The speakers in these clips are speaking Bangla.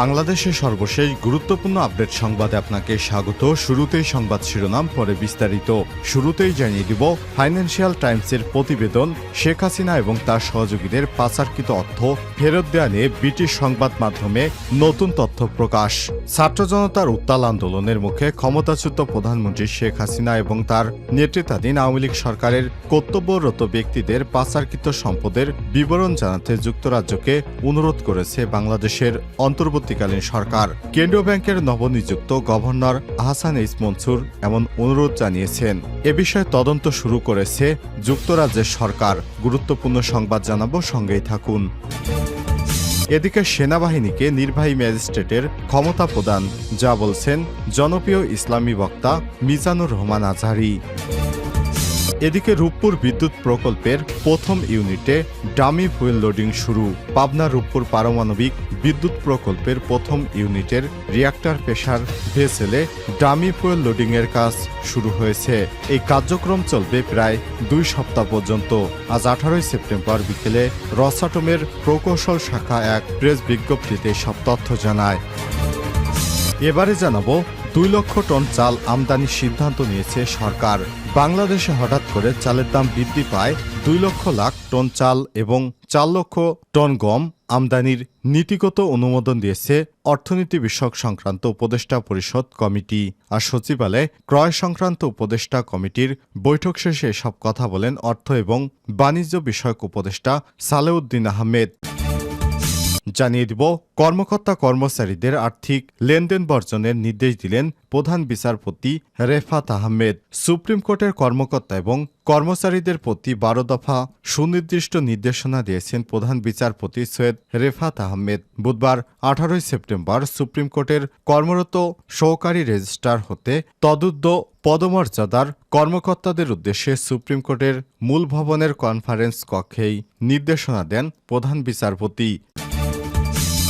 বাংলাদেশের সর্বশেষ গুরুত্বপূর্ণ আপডেট সংবাদে আপনাকে স্বাগত। শুরুতেই সংবাদ শিরোনাম, পরে বিস্তারিত। শুরুতেই জানিয়ে দিব ফাইন্যান্সিয়াল টাইমসের প্রতিবেদন, শেখ হাসিনা এবং তার সহযোগীদের পাচারকৃত অর্থ ফেরত দেওয়া নিয়ে ব্রিটিশ সংবাদ মাধ্যমে নতুন তথ্য প্রকাশ। ছাত্র জনতার উত্তাল আন্দোলনের মুখে ক্ষমতাচ্যুত প্রধানমন্ত্রী শেখ হাসিনা এবং তার নেতৃত্বাধীন আওয়ামী লীগ সরকারের কর্তব্যরত ব্যক্তিদের পাচারকৃত সম্পদের বিবরণ জানাতে যুক্তরাজ্যকে অনুরোধ করেছে বাংলাদেশের অন্তর্বর্তীকালীন সরকার। কেন্দ্রীয় ব্যাংকের নবনিযুক্ত গভর্নর আহসান ইস মনসুর এমন অনুরোধ জানিয়েছেন। এ বিষয়ে তদন্ত শুরু করেছে যুক্তরাজ্যের সরকার। গুরুত্বপূর্ণ সংবাদ জানাব সঙ্গেই থাকুন। এদিকে সেনাবাহিনীকে নির্বাহী ম্যাজিস্ট্রেটের ক্ষমতা প্রদান, যা বলছেন জনপ্রিয় ইসলামী বক্তা মিজানুর রহমান আজহারি। এদিকে রূপপুর বিদ্যুৎ প্রকল্পের প্রথম ইউনিটে ডামি ফুয়েল লোডিং শুরু। পাবনা রূপপুর পারমাণবিক বিদ্যুৎ প্রকল্পের প্রথম ইউনিটের রিয়াক্টার পেশার ভেসেলে ডামি ফুয়েল লোডিং এর কাজ শুরু হয়েছে। এই কার্যক্রম চলবে প্রায় দুই সপ্তাহ পর্যন্ত। আজ আঠারোই সেপ্টেম্বর বিকেলে রসাটমের প্রকৌশল শাখা এক প্রেস বিজ্ঞপ্তিতে সব তথ্য জানায়। এবারে জানাব, দুই লক্ষ টন চাল আমদানির সিদ্ধান্ত নিয়েছে সরকার। বাংলাদেশে হঠাৎ করে চালের দাম বৃদ্ধি পায় দুই লক্ষ লাখ টন চাল এবং চার লক্ষ টন গম আমদানির নীতিগত অনুমোদন দিয়েছে অর্থনীতি বিষয়ক সংক্রান্ত উপদেষ্টা পরিষদ কমিটি। আর সচিবালয়ে ক্রয় সংক্রান্ত উপদেষ্টা কমিটির বৈঠক শেষে এসব কথা বলেন অর্থ এবং বাণিজ্য বিষয়ক উপদেষ্টা সালেউদ্দিন আহমেদ। জানিয়ে দিব, কর্মকর্তা কর্মচারীদের আর্থিক লেনদেন বর্জনের নির্দেশ দিলেন প্রধান বিচারপতি রেফাত আহমেদ। সুপ্রিম কোর্টের কর্মকর্তা এবং কর্মচারীদের প্রতি বারো দফা সুনির্দিষ্ট নির্দেশনা দিয়েছেন প্রধান বিচারপতি সৈয়দ রেফাত আহমেদ। বুধবার আঠারোই সেপ্টেম্বর সুপ্রিম কোর্টের কর্মরত সহকারী রেজিস্ট্রার হতে তদুদ্দ পদমর্যাদার কর্মকর্তাদের উদ্দেশ্যে সুপ্রিম কোর্টের মূল ভবনের কনফারেন্স কক্ষেই নির্দেশনা দেন প্রধান বিচারপতি।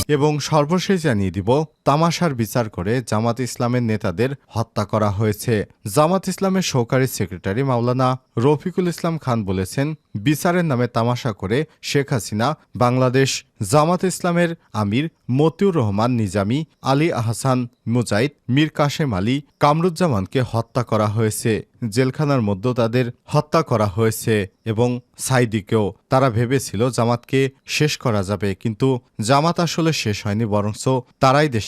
এবং সর্বশেষ জানিয়ে দিব তামাশার বিচার করে জামাত ইসলামের নেতাদের হত্যা করা হয়েছে। জামাত ইসলামের সহকারী সেক্রেটারি মাওলানা রফিকুল ইসলাম খান বলেছেন, বিচারের নামে তামাশা করে শেখ হাসিনা, বাংলাদেশ জামাত ইসলামের আমির মতিউর রহমান নিজামী, আলী আহসান মুজাইদ মীর কাশেম আলী কামরুজ্জামানকে হত্যা করা হয়েছে। জেলখানার মধ্যে তাদের হত্যা করা হয়েছে এবং সাইদিকেও তারা ভেবেছিল জামাতকে শেষ করা যাবে, কিন্তু জামাত আসলে শেষ হয়নি, বরঞ্চ তারাই দেশ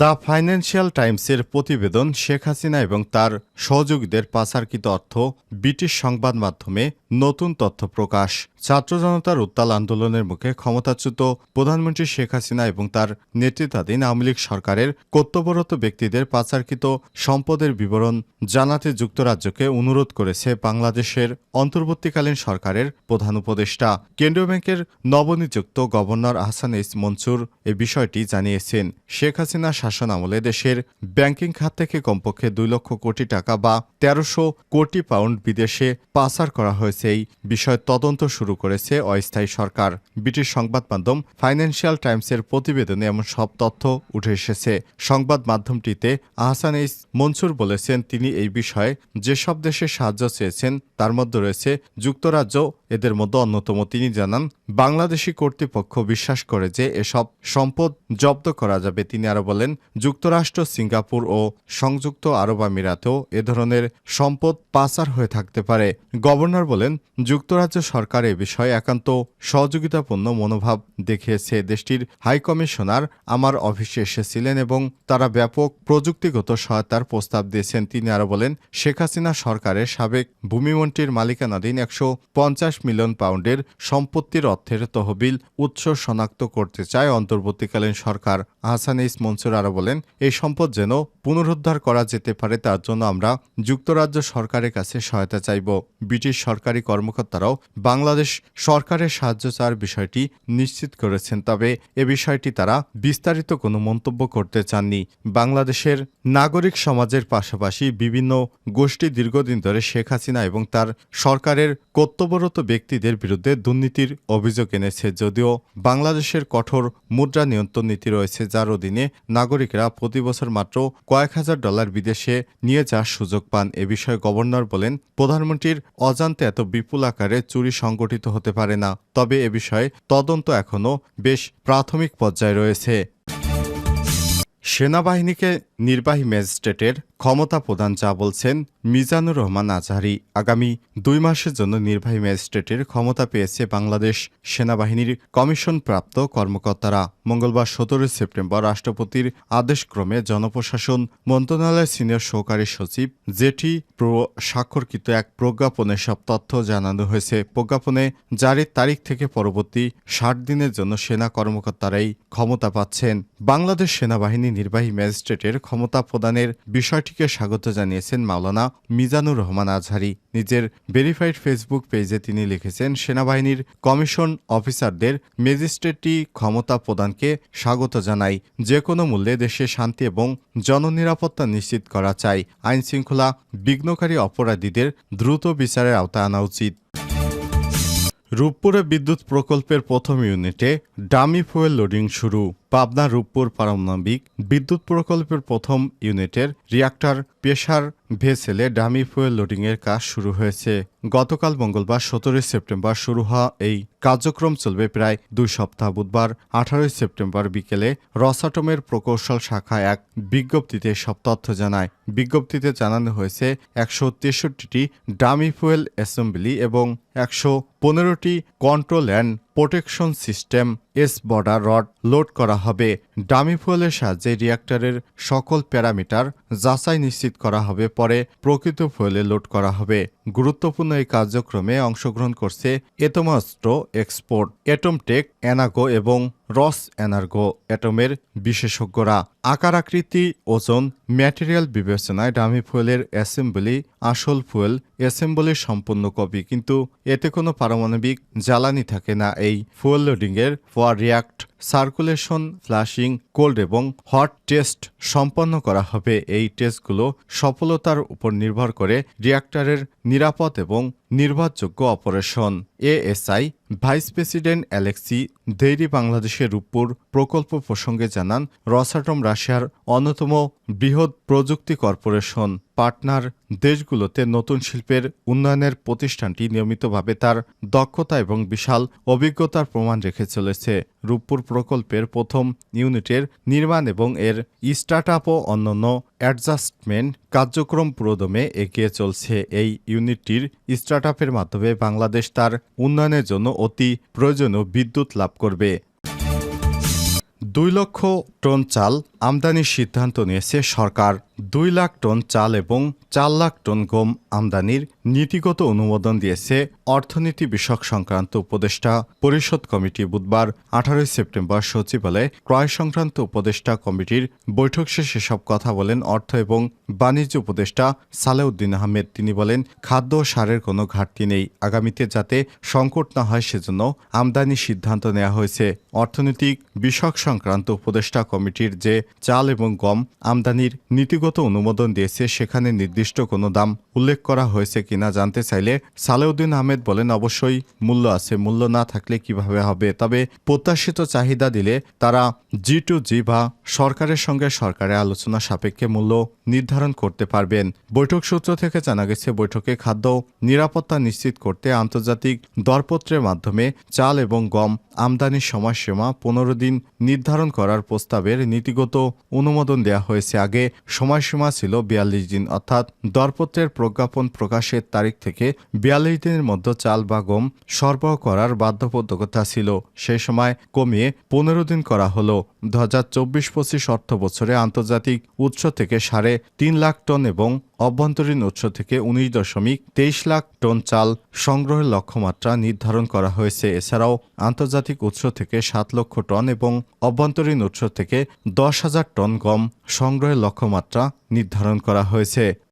দ্য ফাইন্যান্সিয়াল টাইমসের প্রতিবেদন শেখ হাসিনা এবং তার সহযোগীদের পাচারকৃত অর্থ ব্রিটিশ সংবাদ মাধ্যমে নতুন তথ্য প্রকাশ। ছাত্র জনতার উত্তাল আন্দোলনের মুখে ক্ষমতাচ্যুত প্রধানমন্ত্রী শেখ হাসিনা এবং তার নেতৃত্বাধীন আওয়ামী লীগ সরকারের কর্তব্যরত ব্যক্তিদের পাচারকৃত সম্পদের বিবরণ জানাতে যুক্তরাজ্যকে অনুরোধ করেছে বাংলাদেশের অন্তর্বর্তীকালীন সরকারের প্রধান উপদেষ্টা। কেন্দ্রীয় ব্যাংকের নবনিযুক্ত গভর্নর আহসান ইস মনসুর এ বিষয়টি জানিয়েছেন। শেখ হাসিনা শাসন আমলে দেশের ব্যাংকিং খাত থেকে কমপক্ষে দুই লক্ষ কোটি টাকা বা তেরোশো কোটি পাউন্ড বিদেশে পাচার করা হয়েছে। এই বিষয়ে তদন্ত শুরু করেছে অস্থায়ী সরকার। ব্রিটিশ সংবাদ মাধ্যম ফাইন্যান্সিয়াল টাইমসের প্রতিবেদনে এমন সব তথ্য উঠে এসেছে। সংবাদ মাধ্যমটিতে আহসান ইস মনসুর বলেছেন, তিনি এই বিষয়ে যেসব দেশে সাহায্য চেয়েছেন, তার মধ্যে রয়েছে যুক্তরাজ্য এদের মধ্যে অন্যতম তিনি জানান, বাংলাদেশি কর্তৃপক্ষ বিশ্বাস করে যে এসব সম্পদ জব্দ করা যাবে। তিনি আরও বলেন, যুক্তরাষ্ট্র, সিঙ্গাপুর ও সংযুক্ত আরব আমিরাতেও এ ধরনের সম্পদ পাচার হয়ে থাকতে পারে। গভর্নর বলেন, যুক্তরাজ্য সরকার এ বিষয়ে একান্ত সহযোগিতাপূর্ণ মনোভাব দেখিয়েছে। দেশটির হাইকমিশনার আমার অফিসে এসেছিলেন এবং তারা ব্যাপক প্রযুক্তিগত সহায়তার প্রস্তাব দিয়েছেন। তিনি আরও বলেন, শেখ হাসিনা সরকারের সাবেক ভূমিমন্ত্রীর মালিকানাধীন একশো পঞ্চাশ মিলিয়ন পাউন্ডের সম্পত্তির অর্থের তহবিল উৎস শনাক্ত করতে চায় অন্তর্বর্তীকালীন সরকার। আহসান ইস মনসুর আরও বলেন, এই সম্পদ যেন পুনরুদ্ধার করা যেতে পারে, তার জন্য আমরা যুক্তরাজ্য সরকারের কাছে সহায়তা চাইব। ব্রিটিশ সরকারি কর্মকর্তারাও বাংলাদেশ সরকারের সাহায্য চাওয়ার বিষয়টি নিশ্চিত করেছেন। তবে এ বিষয়টি তারা বিস্তারিত কোনো মন্তব্য করতে চাননি। বাংলাদেশের নাগরিক সমাজের পাশাপাশি বিভিন্ন গোষ্ঠী দীর্ঘদিন ধরে শেখ হাসিনা এবং তার সরকারের কর্তব্যরত ব্যক্তিদের বিরুদ্ধে দুর্নীতির অভিযোগ এনেছে। যদিও বাংলাদেশের কঠোর মুদ্রা নিয়ন্ত্রণ নীতি রয়েছে, যার অধীনে নাগরিকরা প্রতি বছর মাত্র কয়েক হাজার ডলার বিদেশে নিয়ে যাওয়ার সুযোগ পান। এ বিষয়ে গভর্নর বলেন, প্রধানমন্ত্রীর অজান্তে এত বিপুল আকারে চুরি সংগঠিত হতে পারে না, তবে এ বিষয়ে তদন্ত এখনও বেশ প্রাথমিক পর্যায়ে রয়েছে। সেনাবাহিনীকে নির্বাহী ম্যাজিস্ট্রেটের ক্ষমতা প্রদান যা বলছেন মিজানুর রহমান আজহারি। আগামী দুই মাসের জন্য নির্বাহী ম্যাজিস্ট্রেটের ক্ষমতা পেয়েছে বাংলাদেশ সেনাবাহিনীর কমিশনপ্রাপ্ত কর্মকর্তারা। মঙ্গলবার সতেরোই সেপ্টেম্বর রাষ্ট্রপতির আদেশক্রমে জনপ্রশাসন মন্ত্রণালয়ের সিনিয়র সহকারী সচিব জেটি প্রো স্বাক্ষরকৃত এক প্রজ্ঞাপনে সব তথ্য জানানো হয়েছে। প্রজ্ঞাপনে জারির তারিখ থেকে পরবর্তী ষাট দিনের জন্য সেনা কর্মকর্তারাই ক্ষমতা পাচ্ছেন। বাংলাদেশ সেনাবাহিনী নির্বাহী ম্যাজিস্ট্রেটের ক্ষমতা প্রদানের বিষয়টিকে স্বাগত জানিয়েছেন মাওলানা মিজানুর রহমান আজহারি। নিজের ভেরিফাইড ফেসবুক পেজে তিনি লিখেছেন, সেনাবাহিনীর কমিশন অফিসারদের ম্যাজিস্ট্রেটটি ক্ষমতা প্রদানকে স্বাগত জানাই। যে কোনো মূল্যে দেশে শান্তি এবং জননিরাপত্তা নিশ্চিত করা চাই। আইনশৃঙ্খলা বিঘ্নকারী অপরাধীদের দ্রুত বিচারের আওতায় আনা উচিত। রূপপুরে বিদ্যুৎ প্রকল্পের প্রথম ইউনিটে ডামি ফুয়েল লোডিং শুরু। পাবনা রূপপুর পারমাণবিক বিদ্যুৎ প্রকল্পের প্রথম ইউনিটের রিয়াক্টার প্রেশার ভেসেলে ডামি ফুয়েল লোডিংয়ের কাজ শুরু হয়েছে। গতকাল মঙ্গলবার সতেরোই সেপ্টেম্বর শুরু হওয়া এই কার্যক্রম চলবে প্রায় দুই সপ্তাহ। বুধবার আঠারোই সেপ্টেম্বর বিকেলে রসাটমের প্রকৌশল শাখা এক বিজ্ঞপ্তিতে সব তথ্য জানায়। বিজ্ঞপ্তিতে জানানো হয়েছে, একশো তেষট্টিটি ডামি ফুয়েল অ্যাসেম্বলি এবং একশো পনেরোটি কন্ট্রোল অ্যান্ড প্রোটেকশন সিস্টেম এস বর্ডার রড লোড করা হবে। ডামি ফুয়েলের সাহায্যে রিয়াক্টরের সকল প্যারামিটার যাচাই নিশ্চিত করা হবে, পরে প্রকৃত ফুয়েলে লোড করা হবে। গুরুত্বপূর্ণ এই কার্যক্রমে অংশগ্রহণ করছে এতমাস্ত্র এক্সপোর্ট, এটমটেক, এনাগো এবং রস অ্যানার্গো অ্যাটমের বিশেষজ্ঞরা। আকার আকৃতি, ওজন, ম্যাটেরিয়াল বিবেচনায় ডামি ফুয়েলের অ্যাসেম্বলি, আসল ফুয়েল অ্যাসেম্বলির সম্পূর্ণ কপি, কিন্তু এতে কোনো পারমাণবিক জ্বালানি থাকে না। এই fuel লোডিংয়ের for reactor circulation flushing cold এবং হট টেস্ট সম্পন্ন করা হবে। এই টেস্টগুলো সফলতার উপর নির্ভর করে রিয়াক্টরের নিরাপদ এবং নির্ভরযোগ্য operation. ASE vice president Alexei Deriy বাংলাদেশের রূপপুর প্রকল্প প্রসঙ্গে জানান, রসাটম রাশিয়ার অন্যতম বৃহৎ প্রযুক্তি কর্পোরেশন পার্টনার দেশগুলোতে নতুন শিল্পের উন্নয়নের প্রতিষ্ঠানটি নিয়মিতভাবে তার দক্ষতা এবং বিশাল অভিজ্ঞতার প্রমাণ রেখে চলেছে। রূপপুর প্রকল্পের প্রথম ইউনিটের নির্মাণ এবং এর স্টার্টআপ ও অন্যান্য অ্যাডজাস্টমেন্ট কার্যক্রম পুরোদমে এগিয়ে চলছে। এই ইউনিটটির স্টার্টআপের মাধ্যমে বাংলাদেশ তার উন্নয়নের জন্য অতি প্রয়োজনীয় বিদ্যুৎ লাভ করবে। দুই লক্ষ টন চাল আমদানির সিদ্ধান্ত নিয়েছে সরকার। দুই লাখ টন চাল এবং চার লাখ টন গম আমদানির নীতিগত অনুমোদন দিয়েছে অর্থনীতি বিষয়ক সংক্রান্ত উপদেষ্টা। পরিষদ কমিটি বুধবার আঠারোই সেপ্টেম্বর সচিবালয়ে ক্রয় সংক্রান্ত উপদেষ্টা কমিটির বৈঠক শেষে সব কথা বলেন অর্থ এবং বাণিজ্য উপদেষ্টা সালেউদ্দিন আহমেদ। তিনি বলেন, খাদ্য সারের কোনো ঘাটতি নেই, আগামীতে যাতে সংকট না হয় সেজন্য আমদানির সিদ্ধান্ত নেওয়া হয়েছে। অর্থনৈতিক বিষয়ক সংক্রান্ত উপদেষ্টা কমিটির যে চাল এবং গম আমদানির নীতিগত অনুমোদন দিয়েছে। সেখানে নির্দিষ্ট কোনো দাম উল্লেখ করা হয়েছে কিনা জানতে চাইলে সালেউদ্দিন আহমেদ বলেন, অবশ্যই মূল্য আছে, মূল্য না থাকলে কীভাবে হবে? তবে প্রত্যাশিত চাহিদা দিলে তারা জি টু জি বা সরকারের সঙ্গে সরকারের আলোচনা সাপেক্ষে মূল্য নির্ধারণ করতে পারবেন। বৈঠক সূত্র থেকে জানা গেছে, বৈঠকে খাদ্য নিরাপত্তা নিশ্চিত করতে আন্তর্জাতিক দরপত্রের মাধ্যমে চাল এবং গম আমদানির সময়সীমা পনেরো দিন নির্ধারণ করার প্রস্তাবের নীতিগত অনুমোদন দেওয়া হয়েছে আগে। সময়সীমা ছিল বিয়াল্লিশ দিন, অর্থাৎ দরপত্রের প্রজ্ঞাপন প্রকাশের তারিখ থেকে বিয়াল্লিশ দিনের মধ্যে চাল বা গম সরবরাহ করার বাধ্যবাধকতা ছিল। সেই সময় কমিয়ে পনেরো দিন করা হলো। দু হাজার চব্বিশ পঁচিশ অর্থ বছরে আন্তর্জাতিক উৎস থেকে সাড়ে তিন লাখ টন এবং অভ্যন্তরীণ উৎস থেকে উনিশ দশমিক তেইশ লাখ টন চাল সংগ্রহের লক্ষ্যমাত্রা নির্ধারণ করা হয়েছে। এছাড়াও আন্তর্জাতিক উৎস থেকে সাত লক্ষ টন এবং অভ্যন্তরীণ উৎস থেকে দশ হাজার টন গম সংগ্রহের লক্ষ্যমাত্রা নির্ধারণ করা হয়েছে।